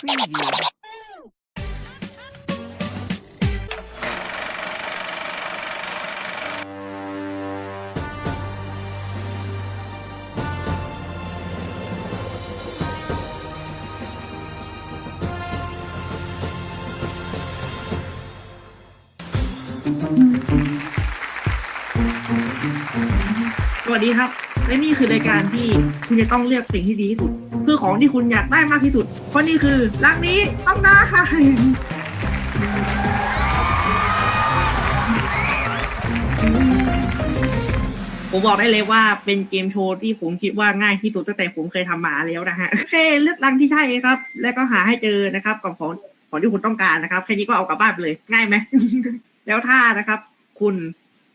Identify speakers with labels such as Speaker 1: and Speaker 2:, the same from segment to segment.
Speaker 1: Preview.
Speaker 2: วัสดีครับ และนี่คือรายการที่คุณจะต้องเลือกสิ่งที่ดีที่สุด เพื่อของที่คุณอยากได้มากที่สุด เพราะนี่คือรักนี้ต้องได้ผมบอกได้เลยว่าเป็นเกมโชว์ที่ผมคิดว่าง่ายที่สุดตั้งแต่ผมเคยทำมาแล้วนะฮะโอเคเลือกรังที่ใช่ครับ แล้วก็หาให้เจอนะครับกับของของที่คุณต้องการนะครับแค่นี้ก็เอากลับบ้านไปเลยง่ายไหมแล้วถ้านะครับ คุณ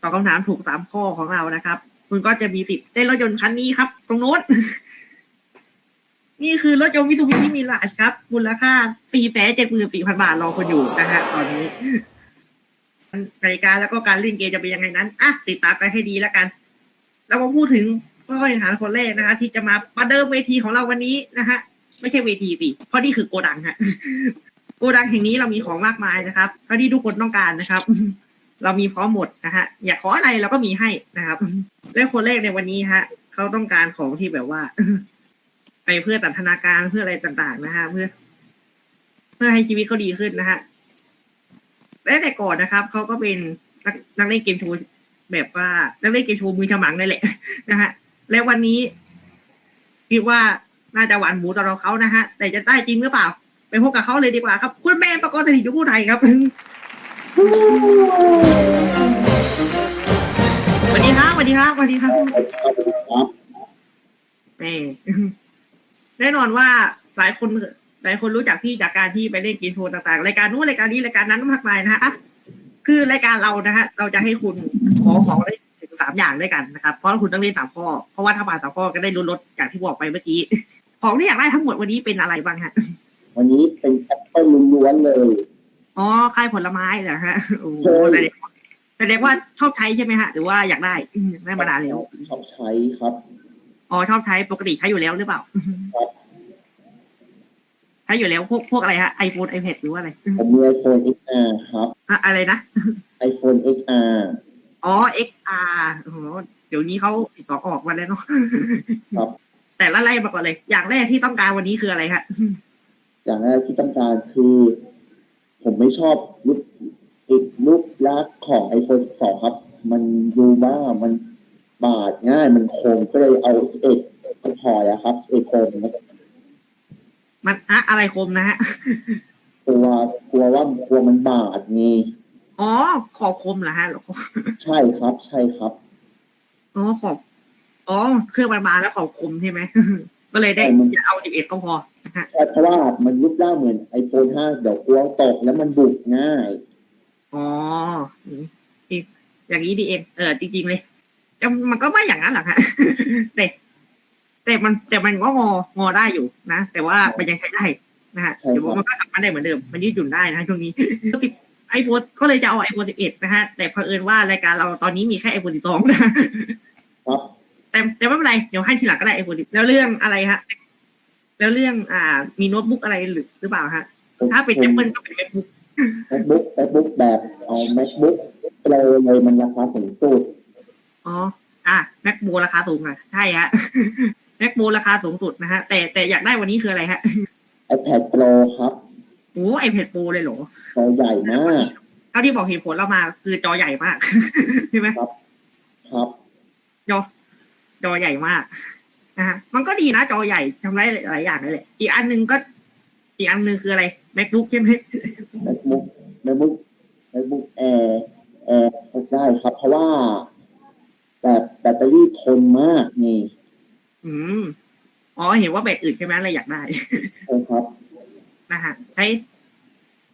Speaker 2: ตอบคำถามถูกสามข้อของเรานะครับ คุณก็จะมีสิทธิ์ได้รถยนต์คันนี้ครับ ตรงโน้น นี่คือรถยนต์มิซูบิชิมิลาชครับ มูลค่าสี่แสนเจ็ดหมื่นสี่พันบาทรอคุณอยู่นะฮะตอนนี้นาฬิกาแล้วก็การเล่นเกมจะเป็นยังไงนั้นอะติดตามกันให้ดีแล้วกันเรามาพูดถึงผู้เข้างขันคนแรกนะคะ ที่จะมาประเดิมเวทีของเราวันนี้นะฮะไม่ใช่เวทีสิเพราะนี่คือโกดังฮะโกดังแห่งนี้เรามีของมากมายนะครับเท่าที่ทุกคนต้องการนะครับ เรามีพร้อมหมดนะฮะอยากขออะไรเราก็มีให้นะครับและคนแรกในวันนี้ฮะเขาต้องการของที่แบบว่า ไปเพื่อตันทนาการเพื่ออะไรต่างๆ นะฮะเพื่อ เพื่อให้ชีวิตเขาดีขึ้นนะฮะและแต่ก่อนนะครับเขาก็เป็นนักนักเล่นเกมโชว์แบบว่านักเล่นเกมโชว์มือฉมังนั่นแหละนะฮะและวันนี้คิดว่าน่าจะหวานหมูต่อเราเขานะฮะแต่จะได้จริงหรือเปล่า ไปพบกับเขาเลยดีกว่าครับ คุณแม่ประกอบสถิตยุคไทยครับ สวัสดีครับสวัสดีครับสวัสดีครับ
Speaker 3: ครับ
Speaker 2: แม่แน่นอนว่าหลายคนหลายคนรู้จักพี่จากการที่ไปเล่นกมโชว์ต่างๆ รายการนู้นรายการนี้รายการนั้นมากมายนะฮะคือรายการเรานะฮะเราจะให้คุณขอของได้ถึงสามอย่างด้วยกันนะครับเพราะคุณต้องเล่นสามข้อเพราะว่าถ้ามาสามข้อก็ได้ลดลดอย่างที่บอกไปเมื่อกี้ ของที่อยากได้ทั้งหมดวันนี้เป็นอะไรบ้างฮะ
Speaker 3: วันนี้เป็นแอปเปิลล้วนๆเลย
Speaker 2: อ๋อค่ายผลไม้เหรอฮะโอ้โห
Speaker 3: ใช่
Speaker 2: แสดงว่าแสดงว่าชอบใช้ใช่ไหมฮะ หรือว่าอยากได้อืมได้มานานแล้ว
Speaker 3: ชอบใช้ครับ
Speaker 2: อ๋อชอบใช้ปกติใช้อยู่แล้วหรือเปล่า
Speaker 3: ครับ
Speaker 2: ใช้อยู่แล้วพวกพวกอะไรฮะไอโฟนไอแพดหรือว่าอะไร
Speaker 3: ผมมี iPhone XR ครับ
Speaker 2: อะอะไรนะ
Speaker 3: iPhone XR
Speaker 2: อ๋อ XR โอ้โหเดี๋ยวนี้เขาติดต่อออกมาแล้วเนาะ
Speaker 3: ครับ
Speaker 2: แต่ละไล่มาก่อนเลย อย่างแรกที่ต้องการวันนี้คืออะไรฮะ
Speaker 3: อย่างแรกที่ต้องการคือ ผมไม่ชอบรูปอีกรูปลักษณ์ของ iPhone 12 ครับ มันดูว่ามันบาดง่ายมันคมก็เลยเอา 11ก็พออะครับ11คมนะ
Speaker 2: มันอะอะไรคมนะฮะ
Speaker 3: กลัวกลัวว่ากลัวมันบาดไง
Speaker 2: อ๋อ ขอบคมเหรอฮะ
Speaker 3: ใช่ครับ ใช่ครับ
Speaker 2: อ๋อขอบอ๋อเครื่องมันมาแล้วขอบคมใช่ไหม ก็เลยได้
Speaker 3: ใช่มัน
Speaker 2: จะเอาสิบเอ็ดก็พอนะฮะ
Speaker 3: ใช่เพราะว่ามันรูปร่างเหมือน iPhone 5เดี๋ยวกลัวตกแล้วมันบุกง่าย
Speaker 2: อ๋ออีกอย่างนี้ดีเองเออจริงๆเลยแต่มันก็ไม่อย่างนั้นหรอกฮะแต่แต่มันแต่มันก็งองอได้อยู่นะ แต่ว่ามันยังใช้ได้นะฮะ
Speaker 3: ใช่ครับ
Speaker 2: เดี๋ยวมันก็กลับมาได้เหมือนเดิม มันยืดหยุ่นได้นะช่วงนี้ไอโฟนก็เลยจะเอาไอโฟนสิบเอ็ดนะฮะแต่เผอิญว่ารายการเราตอนนี้มีแค่ไอโฟนสิบสองนะ
Speaker 3: ครับ
Speaker 2: แต่แต่ไม่เป็นไรเดี๋ยวให้ทีหลังก็ได้ไอโฟนแล้วเรื่องอะไรฮะ แล้วเรื่องอ่า มีโน้ตบุ๊กอะไรหรือหรือเปล่าฮะ ถ้าเป็น Apple ก็เป็น MacBook
Speaker 3: MacBook MacBook แบบเอา MacBook Pro เลยมันราคาสูงสุด
Speaker 2: อ๋ออะ MacBook ราคาสูงอะใช่ฮะ MacBook ราคาสูงสุดนะฮะ แต่แต่อยากได้วันนี้คืออะไรฮะ
Speaker 3: iPad Pro ครับ
Speaker 2: โอ้ iPad Pro เลยเหรอ
Speaker 3: จอใหญ่มาก
Speaker 2: เท่าที่บอกเหตุผลเรามาคือจอใหญ่มากใช่ไหม
Speaker 3: ครับ
Speaker 2: จอ จอใหญ่มากนะฮะมันก็ดีนะจอใหญ่ทำได้หลายอย่างเลยแหละอีกอันหนึ่งก็อีกอันหนึ่งคืออะไร MacBook ใช่ไหม
Speaker 3: MacBook MacBook MacBook Air Air ได้ครับ เพราะว่าแบบแบตเตอรี่ทนมากนี่
Speaker 2: อืมอ๋อเห็นว่าแบตอื่นใช่ไหมเลยอยากได้
Speaker 3: ใช่ครับ
Speaker 2: นะฮะไอ้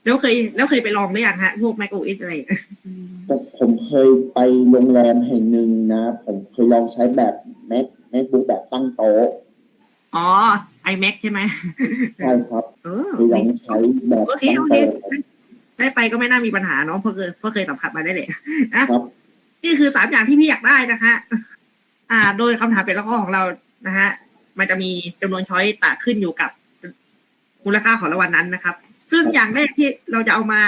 Speaker 2: แล้วเคย แล้วเคยไปลองหรือยังฮะพวก Mac OS อะไร
Speaker 3: แต่ผมเคยไปโรงแรมแห่งหนึ่งนะ ผมเคยลองใช้แบบ Mac MacBook แบบตั้งโต๊ะ
Speaker 2: อ๋อ iMac ใช่ไหม
Speaker 3: ใช่ครับ
Speaker 2: เออ
Speaker 3: เคยลองใช้แบบ
Speaker 2: โอเค
Speaker 3: ตั้ง
Speaker 2: โอเค
Speaker 3: โต๊ะ
Speaker 2: ได้ไปก็ไม่น่ามีปัญหาเนาะเพราะเคยเพราะเคยสัมผัสมาได้เลยนะครับนี่คือสามอย่างที่พี่อยากได้นะคะอ่า โดยคำถามเป็นละข้อของเรานะฮะมันจะมีจำนวนช้อยต่างขึ้นอยู่กับมูลค่าของรางวัลนั้นนะครับ ซึ่งอย่างแรกที่เราจะเอามา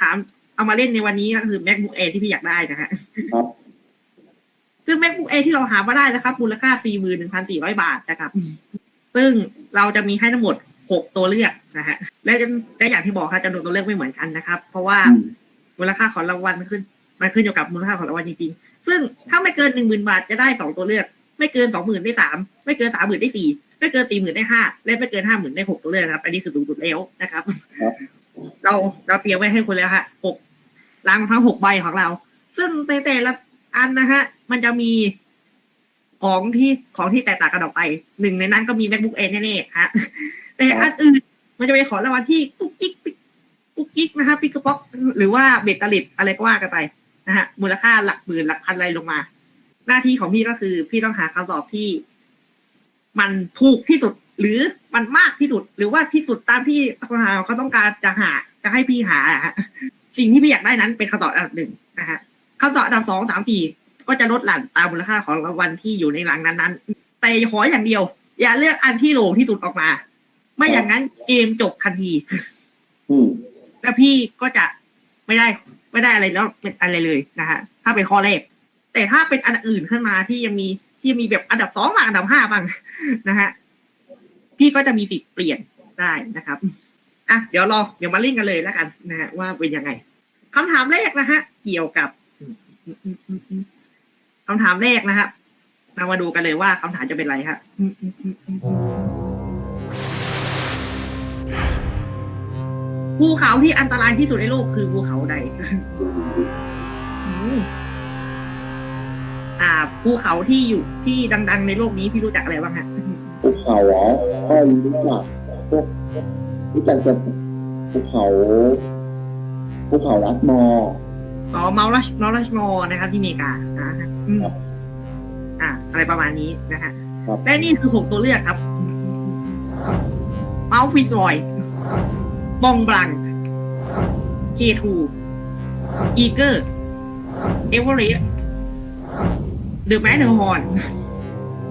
Speaker 2: ถามเอามาเล่นในวันนี้ก็คือ macbook air ที่พี่อยากได้นะฮะ
Speaker 3: ครับ
Speaker 2: ซึ่ง macbook air ที่เราหามาได้นะครับมูลค่า41,400บาทนะครับ ซึ่งเราจะมีให้ทั้งหมด6ตัวเลือกนะฮะและจะและอย่างที่บอกครับจำนวนตัวเลือกไม่เหมือนกันนะครับ เพราะว่า
Speaker 3: อืม
Speaker 2: มูลค่าของรางวัลมันขึ้นมันขึ้นอยู่กับมูลค่าของรางวัลจริงๆ ซึ่งถ้าไม่เกินหนึ่งหมื่นบาทจะได้สองตัวเลือก ไม่เกินสองหมื่นได้สามไม่เกินสามหมื่นได้สี่ไม่เกินสี่หมื่นได้ห้าและไม่เกินห้าหมื่นได้หกตัวเลือกนะครับ อันนี้คือสูงสุดแล้วนะครับ
Speaker 3: ครับ
Speaker 2: เราเราเตรียมไว้ให้คุณแล้วฮะหกรางทั้งหกใบของเรา ซึ่งแต่แต่ละอันนะฮะ มันจะมีของที่ของที่แตกต่างกันออกไป หนึ่งในนั้นก็มี macbook air แน่ๆฮะแต่อันอื่นมันจะเป็นของรางวัลที่กุ๊กกิ๊กกุ๊กกิ๊กนะฮะปิกกระป๊อก หรือว่าเบตเตอร์ลิตอะไรก็ว่ากันไปนะฮะมูลค่าหลักหมื่นหลักพันอะไรลงมา หน้าที่ของพี่ก็คือพี่ต้องหาคำตอบที่ มันถูกที่สุด หรือมันมากที่สุด หรือว่าที่สุดตามที่เขาต้องการจะหาจะให้พี่หาอะฮะสิ่งที่พี่อยากได้นั้นเป็นคำตอบอันดับหนึ่งนะฮะคำตอบอันดับสองสามสี่ ก็จะลดหลั่นตามมูลค่าของรางวัลที่อยู่ในหลังนั้นๆ แต่ขออย่างเดียว อย่าเลือกอันที่โหลที่สุดออกมา ไม่อย่างนั้นเกมจบทันที
Speaker 3: อืม
Speaker 2: แล้วพี่ก็จะไม่ได้ไม่ได้อะไรแล้วเป็นอะไรเลยนะฮะถ้าเป็นข้อแรก แต่ถ้าเป็นอันอื่นขึ้นมาที่ยังมีที่ยังมีแบบอันดับสองบ้างอันดับห้าบ้างนะฮะพี่ก็จะมีสิทธิ์เปลี่ยนได้นะครับอะเดี๋ยวรอเดี๋ยวมาเล่นกันเลยแล้วกันนะฮะว่าเป็นยังไงคำถามแรกนะฮะเกี่ยวกับ คำถามแรกนะครับเรามาดูกันเลยว่าคำถามจะเป็นอะไรครับภูเขาที่อันตรายที่สุดในโลกคือภูเขาใดอ่าภูเขาที่อยู่ที่ดัง ๆ ในโลกนี้พี่รู้จักอะไรบ้างฮะ
Speaker 3: ภูเขาเหรอก็รู้จักพวกรู้จักแต่ภูเขาภูเขาลัดมอ
Speaker 2: อ๋อเมาลัชเมาลัชมอนะครับที่อเมริกานะฮะอืม
Speaker 3: ครับ
Speaker 2: อ่าอะไรประมาณนี้นะฮะ
Speaker 3: ครับ
Speaker 2: และนี่คือหกตัวเลือกครับ เมาฟิสรอยบองบลังเคทูอีเกอร์ เอเวอเรสต์เดอะแมนเดอร์ฮอน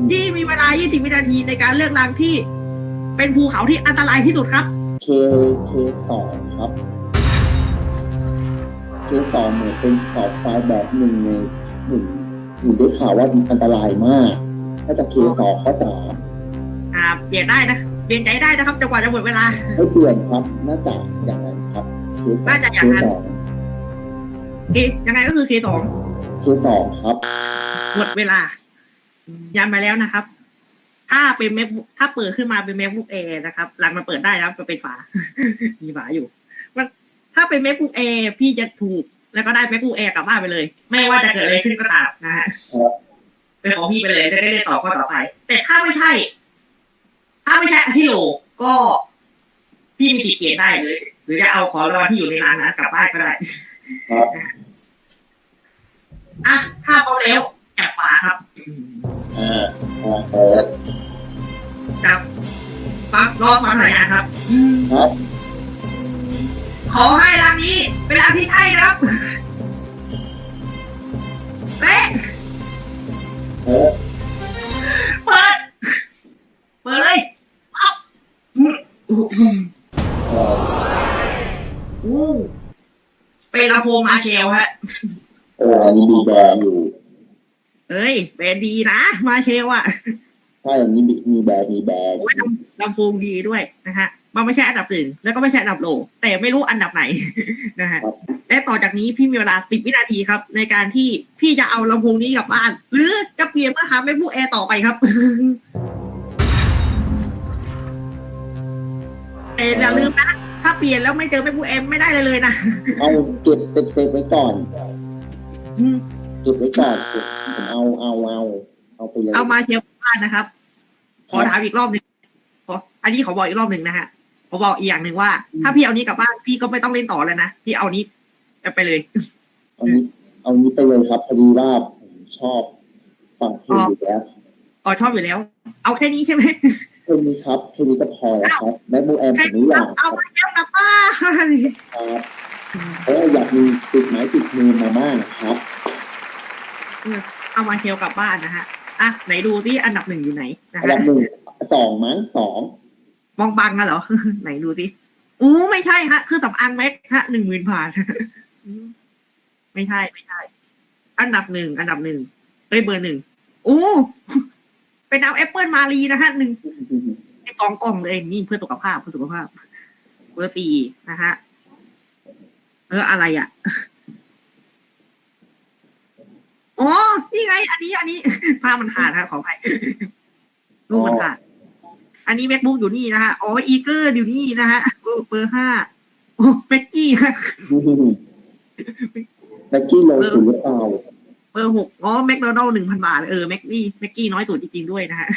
Speaker 2: ที่มีเวลา 20 วินาทีในการเลือกรางที่ เป็นภูเขาที่อันตรายที่สุดครับ
Speaker 3: เคเคสองครับ เคสองเหมือนเป็นขอบไฟแบบหนึ่งในหนึ่งหนึ่งได้ข่าวว่าอันตรายมากถ้าจะเคสองข้อสาม
Speaker 2: อ่าเปลี่ยนได้นะเปลี่ยนใจได้นะครับจนกว่าจะหมดเวลา
Speaker 3: ไม่เปลี่ยนครับน่าจะอย่างนั้นครับเคสอง
Speaker 2: น่าจะอย่างนั้นเคยังไงก็คือเคสอง
Speaker 3: เคสองครับ
Speaker 2: หมดเวลายันมาแล้วนะครับ ถ้าเป็นแม c ถ้าเปิดขึ้นมาเป็น macbook air นะครับหลังมันเปิดได้นะครับมันเป็นฝา มีฝาอยู่มัน ถ้าเป็น macbook air พี่จะถูก แล้วก็ได้ macbook air กลับบ้านไปเลย ไม่ว่าจะเกิดอะไรขึ้นก็ตามนะฮะ
Speaker 3: ครับ
Speaker 2: เป็นของพี่ไปเลยจะได้เล่นต่อข้อต่อไป แต่ถ้าไม่ใช่ ถ้าไม่ใช่อันที่โหลก็พี่มีสิทธิ์เปลี่ยนได้เลยหรือจะเอาของรางวัลที่อยู่ในร้านนั้นกลับบ้านก็ได้
Speaker 3: ครับ
Speaker 2: อะถ้าพร้อมแล้วจับฝาครับ
Speaker 3: อ่าอ่าเออ
Speaker 2: จับฟังรอฟังหน่อยนะครับ
Speaker 3: ครับ
Speaker 2: ขอให้ร้านนี้เป็นร้านที่ใช่นะครับเอ๊ะ
Speaker 3: เออ
Speaker 2: เปิด เปิดเลยอ๊อบอืมอู้หู
Speaker 3: เออ
Speaker 2: อู้เป็นลำโพงมาเชลฮะ
Speaker 3: เอออันนี้มีแบรนด์อยู่
Speaker 2: เอ้ยแบรนด์ดีนะ มาเชลอะ
Speaker 3: ใช่อันนี้มีมี แบรนด์มีแบรนด์
Speaker 2: โอ้ยลำลำโพงดีด้วยนะฮะมันไม่ใช่อันดับหนึ่งแล้วก็ไม่ใช่อันดับโล แต่ไม่รู้อันดับไหนนะฮะและต่อจากนี้พี่มีเวลาสิบวินาทีครับ ในการที่พี่จะเอาลำโพงนี้กลับบ้าน หรือจะเปลี่ยนเพื่อหาแม่ผู้แอร์ต่อไปครับแต่อย่าลืมนะถ้าเปลี่ยนแล้วไม่เจอแม่ผู้แอร์ไม่ได้เลยเลยนะ
Speaker 3: เอาเก็บเซฟเซฟไว้ก่อน
Speaker 2: อืม
Speaker 3: เก็บไว้ก่อนเก็บผมเอาเอาเอาเอาไปเลย
Speaker 2: เอามาเชียร์บ้านนะครับ ขอถามอีกรอบหนึ่งขออันนี้ขอบอกอีกรอบหนึ่งนะฮะขอบอกอีกอย่างหนึ่งว่า ถ้าพี่เอานี้กลับบ้านพี่ก็ไม่ต้องเล่นต่อแล้วนะพี่เอานี้ไปเลย
Speaker 3: เอานี้เอานี้ไปเลยครับพอดีว่าผมชอบฟังเพลงอยู่แล้ว
Speaker 2: อ๋อชอบอยู่แล้ว เอาแค่นี้ใช่ไหม
Speaker 3: เพลงนี้ครับเพลงนี้ก็พอแล้วครับแม็กโมแอม
Speaker 2: แค่
Speaker 3: ผม
Speaker 2: นี้
Speaker 3: ไม่อ
Speaker 2: ครั
Speaker 3: ยา
Speaker 2: บ
Speaker 3: ก
Speaker 2: เอามาเชียร์กลับบ้าน
Speaker 3: ครับเพราะว่าอยากมีติดไม้ติดมือมามากครับ
Speaker 2: เอามาเชียร์กลับบ้านนะฮะ อะไหนดูที่อันดับหนึ่งอยู่ไหนนะ
Speaker 3: อันดั
Speaker 2: ฮะ
Speaker 3: บหนึ่งสองมั้งสอง
Speaker 2: บองบังอะเหรอ ไหนดูสิอู้ไม่ใช่ฮะคือสำอางแม็กฮะหนึ่งหมื่นบาทอืมไม่ใช่ไม่ใช่ อันดับหนึ่งอันดับหนึ่งเอ้ยเบอร์หนึ่งอู้เป็นดาวแอปเปิลมารีนะฮะหนึ่งในกองกล่องเลยนี่เพื่อสุขภาพเพื่อสุขภาพเบอร์สี่นะฮะเอออะไรอะ อ๋อ นี่ไง อันนี้ อันนี้ ภาพมันขาดฮะขออภัยรูปมันขาด อันนี้ macbook อยู่นี่นะฮะ อ๋อ อีเกอร์อยู่นี่นะฮะเบอร์เบอร์ห้าโอ้เบกกี้ฮะ
Speaker 3: แบ็กกี้โลสุดหรือเปล่า
Speaker 2: เบอร์หกอ๋อแมคโดนัลหนึ่งพันบาท เออแม็กกี้แม็กกี้น้อยสุดจริงๆด้วยนะฮะ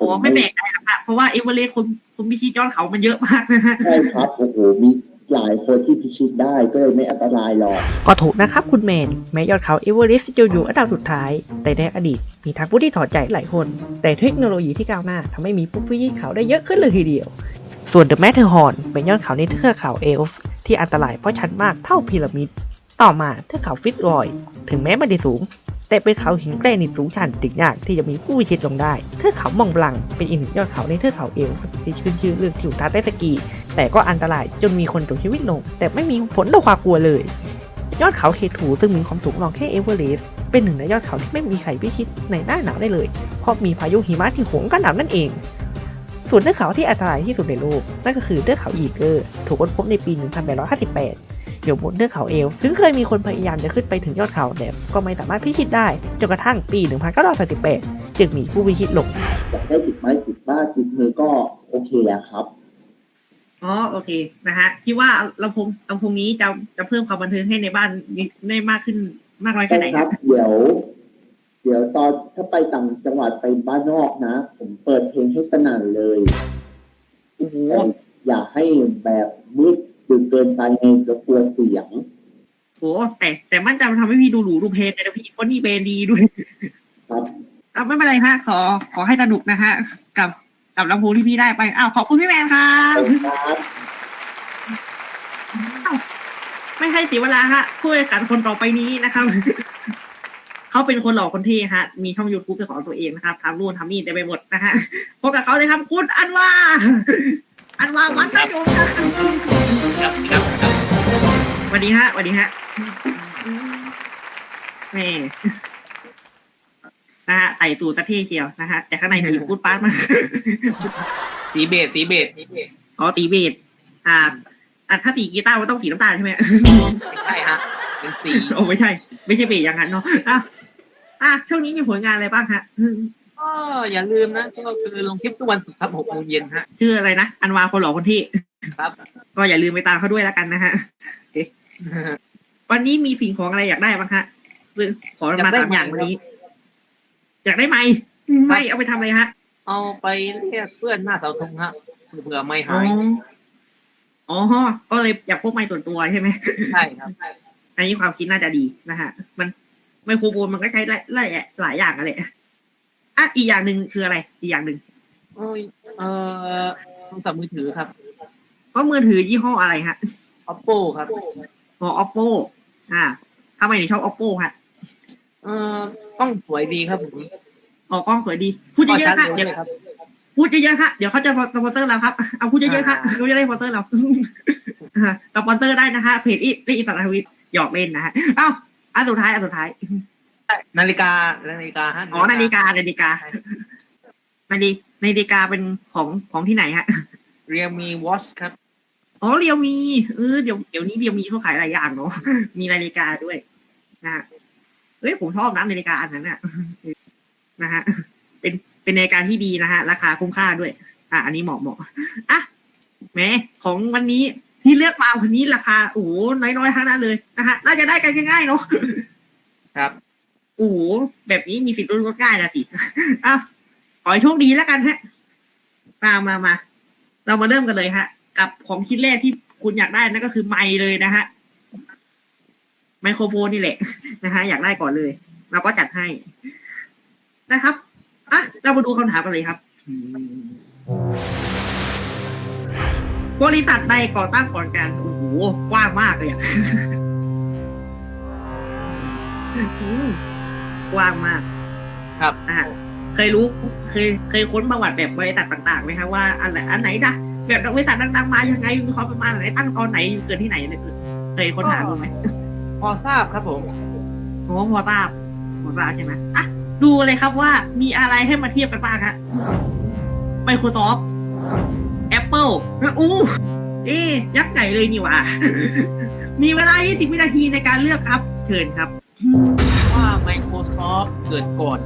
Speaker 2: อ๋อไม่แปลกใจหรอกค่ะเพราะว่าเอเวอเรสต์คนคนพิชิตยอดเขามันเยอะมากนะฮะ
Speaker 3: ใช่ครับ โอ้โห มี หลายคนที่พิชิตได้ก็เลยไม่อันตรายหรอก
Speaker 1: ก็ถูกนะครับคุณแมน แม้ยอดเขาเอเวอเรสต์จะอยู่อันดับสุดท้าย แต่ในอดีตมีทั้งผู้ที่ถอดใจหลายคน แต่เทคโนโลยีที่ก้าวหน้าทำให้มีผู้พิชิตเขาได้เยอะขึ้นเลยทีเดียว ส่วนเดอะแมทเทอร์ฮอร์นเป็นยอดเขาในเทือกเขาเอลฟ์ที่อันตรายเพราะชันมากเท่าพีระมิด ต่อมาเทือกเขาฟิตรอย ถึงแม้ไม่ได้สูง แต่เป็นเขาหินแกรนิตสูงชันถึงยากที่จะมีผู้พิชิตลงได้ เทือกเขามองบลัง เป็นอีกหนึ่งยอดเขาในเทือกเขาเอลฟ์ที่ขึ้นชื่อเรื่องทิวทัศน์และสกี แต่ก็อันตรายจนมีคนจบชีวิตลง แต่ไม่มีผลต่อความกลัวเลย ยอดเขาเคทูซึ่งมีความสูงรองแค่เอเวอเรสต์เป็นหนึ่งในยอดเขาที่ไม่มีใครพิชิตในหน้าหนาวได้เลย เพราะมีพายุหิมะที่โหงกระหน่ำนั่นเอง ส่วนเทือกเขาที่อันตรายที่สุดในโลกนั่นก็คือเทือกเขาอีเกอร์ ถูกค้นพบในปี 1858อยู่บนเทือกเขาเอลฟ์ซึ่งเคยมีคนพยายามจะขึ้นไปถึงยอดเขาแต่ก็ไม่สามารถพิชิตได้จนกระทั่งปี 1938 จึงมีผู้พิชิตลง
Speaker 3: อยากได้ติดไม้ติดบ้านติดมือก็โอเคอะครับ
Speaker 2: อ๋อโอเคนะฮะคิดว่าลำโพงลำโพงนี้จะจะเพิ่มความบันเทิงให้ในบ้านได้มากขึ้นมากน้อยแค่
Speaker 3: ใช่
Speaker 2: ไหน
Speaker 3: ค
Speaker 2: ค
Speaker 3: รั
Speaker 2: รับ
Speaker 3: บเดี๋ยว เดี๋ยวตอนถ้าไปต่างจังหวัดไปบ้านนอกนะ ผมเปิดเพลงให้สนั่นเลย
Speaker 2: โอ้โห
Speaker 3: แต่อย่าให้แบบมืดดึกเกินไปในรบกวนเสียง
Speaker 2: โหแต่แต่มันจะทำให้พี่ดูหรูดูเพลงแต่พี่คนนี้เบนดีด้วย
Speaker 3: ครับ
Speaker 2: เอาไม่เป็นไรฮะขอขอให้สนุกนะฮะกับ กับลำโพงที่พี่ได้ไป อ้าวขอบคุณพี่แมนครั
Speaker 3: ข
Speaker 2: บ
Speaker 3: อบคุณครับ
Speaker 2: ไม่ให้เสียเวลาฮะผู้แข่งขันคนต่อไปนี้นะครับ เขาเป็นคนหล่อคนเที่ฮะ มีช่อง YouTube เป็นของตัวเองนะครับทำนู่นทำนี่เต็มไปหมดนะฮะพบกับเขาเลยครับคุณอันว่า อันว่าวันตะยงครับ
Speaker 4: ครับครับครับ
Speaker 2: สวัสดีฮะสวัสดีฮะแหม่ นะฮะใส่สูทตะเท่เชียวนะฮะแต่ข้างในมีพูดปาร์ตมาก
Speaker 4: ตีเบสตีเบส
Speaker 2: อ๋อตีเบสอ่าอะถ้าตีกีตาร์มันต้องสีน้ำตาลใช่ไหม
Speaker 4: ไม่ใช่ฮะเป็นสี
Speaker 2: โอ้ไม่ใช่ ไม่ใช่เบสอย่างนั้นเนาะอะอะช่วงนี้มีผลงานอะไรบ้างฮะอืม
Speaker 4: ก็อย่าลืมนะก็คือลงคลิปทุกวันศุกร์ครับหกโมงเย็นฮะ
Speaker 2: ชื่ออะไรนะ อันวาคนหล่อคนที่
Speaker 4: ครับ
Speaker 2: ก็อย่าลืมไปตามเขาด้วยแล้วกันนะฮะ วันนี้มีสิ่งของอะไรอยากได้บ้างฮะหรือขอมาสามอย่างวันนี้ อยากได้ไหมไม่เอาไปทำอะไรฮะ
Speaker 4: เอาไปเรียกเพื่อนหน้าเสาธงฮะเผื่อไม่
Speaker 2: อ๋อ
Speaker 4: หาย
Speaker 2: อ๋อก็เลยอยากพกไม้ส่วนตัวใช่ไหม
Speaker 4: ใช่ครับ
Speaker 2: อันนี้ความคิดน่าจะดีนะฮะ มันไมโครโฟนมันก็ใช้หลายหลายหลายอย่างอะไรอะอีกอย่างหนึ่งคืออะไร อีกอย่างหนึ่ง
Speaker 4: โอ้ยเอ่อโทรศัพท์มือถือครับ
Speaker 2: เพราะมือถือยี่ห้ออะไรฮะ
Speaker 4: oppo ครับ
Speaker 2: อ๋อ oppo อ่าทำไมถึงชอบ oppo ฮะ
Speaker 4: เอ่อกล้องสวยดีครับผม
Speaker 2: อ๋อกล้องสวยดี พูดเยอะๆค่ะ
Speaker 4: ก็ชั
Speaker 2: เดี๋ยว
Speaker 4: เลยครับ
Speaker 2: พูดเยอะๆค่ะ เดี๋ยวเขาจะสปอนเซอร์เราครับ เอาพูดเยอะๆค่ะ
Speaker 4: อ่า
Speaker 2: เขาจะได้สปอนเซอร์เราอ่าสปอนเซอร์ได้นะฮะเพจอีได้อิสระทวิตหยอกเล่นนะฮะ เอ้า อันสุดท้าย อันสุดท้าย
Speaker 4: นาฬิกา นาฬิกาฮะ
Speaker 2: อ๋อ นาฬิกา นาฬิกา นาฬินาฬิกาเป็นของของที่ไหนฮะ
Speaker 4: เรียมีวอชครับ
Speaker 2: อ๋อ เรียวมี เออ เดี๋ยว เดี๋ยวนี้เรียวมีเขาขายหลายอย่างเนาะ มีนาฬิกาด้วย นะฮะ เอ้ยผมชอบนะนาฬิกาอันนั้นน่ะนะฮะเป็นเป็นนาฬิกาที่ดีนะฮะ ราคาคุ้มค่าด้วย อะอันนี้เหมาะเหมาะอะแหมของวันนี้ที่เลือกมาวันนี้ราคาโอ้โหน้อยๆทั้งนั้นเลยนะฮะน่าจะได้กันง่ายๆเนาะ
Speaker 4: ครับ
Speaker 2: โอ้โหแบบนี้มีสิทธิ์ลดง่ายนะสิอ้าวขอให้โชคดีแล้วกันฮะมามามา เรามาเริ่มกันเลยฮะ กับของชิ้นแรกที่คุณอยากได้นั่นก็คือไมค์เลยนะฮะ ไมโครโฟนนี่แหละนะฮะอยากได้ก่อนเลย เราก็จัดให้นะครับอะเรามาดูคำถามกันเลยครับ บริษัทใดก่อตั้งก่อนกันโอ้โหกว้างมากเลยอะอืมกว้างมาก
Speaker 4: ครับ
Speaker 2: อะเคยรู้ เคย เคยค้นประวัติแบบบริษัทต่างๆไหมครับว่าอันไหนอันไหนนะแบบบริษัทดังๆมายังไงมีความประมาณไหนตั้งตอนไหนเกิดที่ไหนเลยเคยค้นหาดูไหม
Speaker 4: พอทราบครับผม
Speaker 2: โอ้พอทราบพอทราบใช่ไหมอะ ดูเลยครับว่ามีอะไรให้มาเทียบกันบ้างครับ Microsoft Apple นะอู้เอ๊ะยักษ์ใหญ่เลยนี่หว่า มีเวลา 20 วินาทีในการเลือกครับเชิญครับ
Speaker 4: ว่า Microsoft เกิดก่อน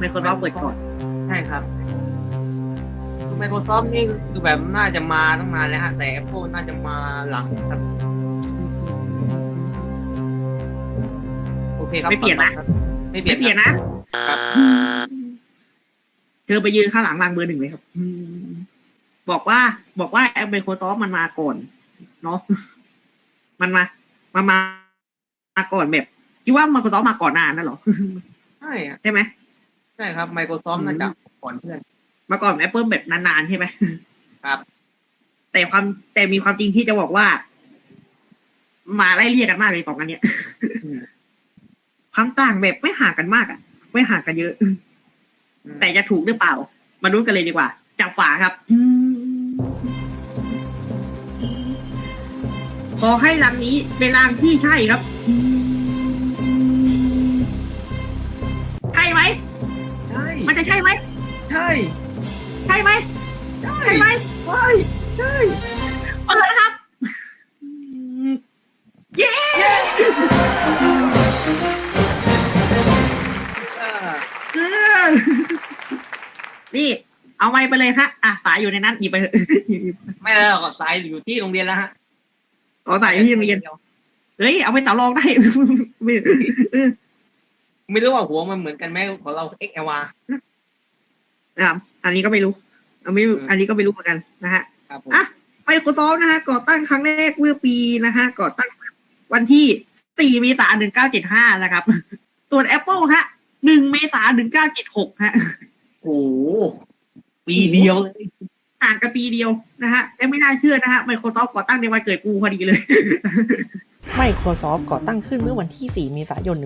Speaker 2: Microsoft เปิดก่อน
Speaker 4: ใช่ครับ Microsoft นี่คือแบบน่าจะมาตั้งนานแล้วฮะแต่ Apple น่าจะมาหลังครับโอเคครับ
Speaker 2: ไม่เปลี่ยนนะ
Speaker 4: ครับไม่เปลี่
Speaker 2: ไม่
Speaker 4: ยน
Speaker 2: เปลี่ยน
Speaker 4: นะ
Speaker 2: นะครับเธอไปยืนข้างหลังรางเบอร์หนึ่งเลยครับอืมบอกว่า บอกว่า Microsoft มันมาก่อน เนาะมันมามามามาก่อนแบบคิดว่า Microsoft มาก่อนหนานนั่นเหรอ
Speaker 4: ใช่อะ
Speaker 2: ใช่ไหม
Speaker 4: ใช่ครับ Microsoft
Speaker 2: อืม
Speaker 4: น่าจะก่อนเพื่อน
Speaker 2: มาก่อน Apple แบบนานๆใช่ไหม
Speaker 4: ครับ
Speaker 2: แต่ความแต่มีความจริงที่จะบอกว่า มาไล่เรียกกันมากเลยสองอันเนี้ย
Speaker 4: อืม
Speaker 2: ความต่างแบบไม่ห่างกันมากอะ ไม่ห่างกันเยอะ แต่จะถูกหรือเปล่า มาดูกันเลยดีกว่า จับฝาครับขอให้รังนี้เป็นรังที่ใช่ครับ ใช่ไหม
Speaker 4: ใช่
Speaker 2: มันจะใช่ไหม
Speaker 4: ใช่
Speaker 2: ใช่ไหม
Speaker 4: ใช่
Speaker 2: ใช่ไหม
Speaker 4: ใช่ใช่
Speaker 2: เอาเลยครับ เย้
Speaker 4: อ่า
Speaker 2: เออนี่ เอาไว้ไปเลยฮะอะสายอยู่ในนั้นหยิบไปเถอะ
Speaker 4: ไม่แล้วก็สายอยู่ที่โรงเรียนแล้วฮะ
Speaker 2: อ๋อสายอยู่ที่โรงเรียนเฮ้ย เอาไปต่อรองได้ไม่เออ
Speaker 4: ไม่รู้ว่าหัวมันเหมือนกันไหมของเรา XLR
Speaker 2: นะครับอันนี้ก็ไม่รู้อันนี้อันนี้ก็ไม่รู้เหมือนกันนะฮะ
Speaker 4: ครับผม
Speaker 2: อะ Microsoft นะฮะก่อตั้งครั้งแรกเมื่อปีนะฮะก่อตั้งวันที่ 4 เมษายน 1975 นะครับ ส่วน Apple ฮะ 1 เมษายน 1976 ฮะ
Speaker 4: โอ้โหปีเดียวเลย
Speaker 2: ห่างกันปีเดียวนะฮะและไม่น่าเชื่อนะฮะ Microsoft ก่อตั้งในวันเกิดกูพอดีเลย
Speaker 1: Microsoft ก่อตั้งขึ้นเมื่อวันที่ 4 เมษายน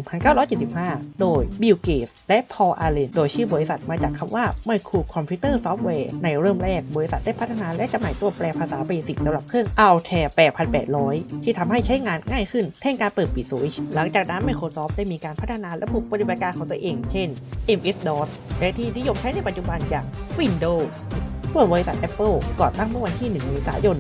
Speaker 1: 1975 โดย Bill Gates และ Paul Allen โดยชื่อบริษัทมาจากคำว่า Microcomputer Software ในเริ่มแรก บริษัทได้พัฒนาและจำหน่ายตัวแปลภาษาเบสิกสำหรับเครื่อง Altair 8800 ที่ทำให้ใช้งานง่ายขึ้นแทนการเปิดปิดสวิตช์หลังจากนั้น Microsoft ได้มีการพัฒนาระบบปฏิบัติการของตัวเอง เช่น MS-DOS และที่นิยมใช้ในปัจจุบันอย่าง Windows ส่วนบริษัท Apple ก่อตั้งเมื่อวันที่1เมษายน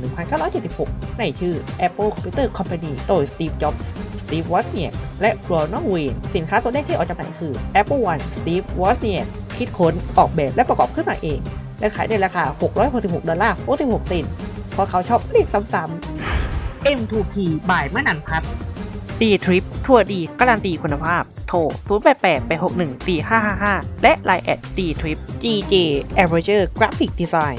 Speaker 1: 1976 ในชื่อ Apple Computer Company โดย Steve Jobs Steve Wozniak และ Ronald Wayne สินค้าตัวแรกที่ออกจำหน่ายคือ Apple One Steve Wozniak คิดค้นออกแบบและประกอบขึ้นมาเอง และขายในราคา 666 ดอลลาร์66เซนต์เพราะเขาชอบเลขซ้ำๆ M2P บ่ายเมื่อนันพัฒ ดีทริปทัวร์ดีการันตีคุณภาพ โทร 088 861 4555 และ Line แอดดีทริป GJ Aperture Graphic Design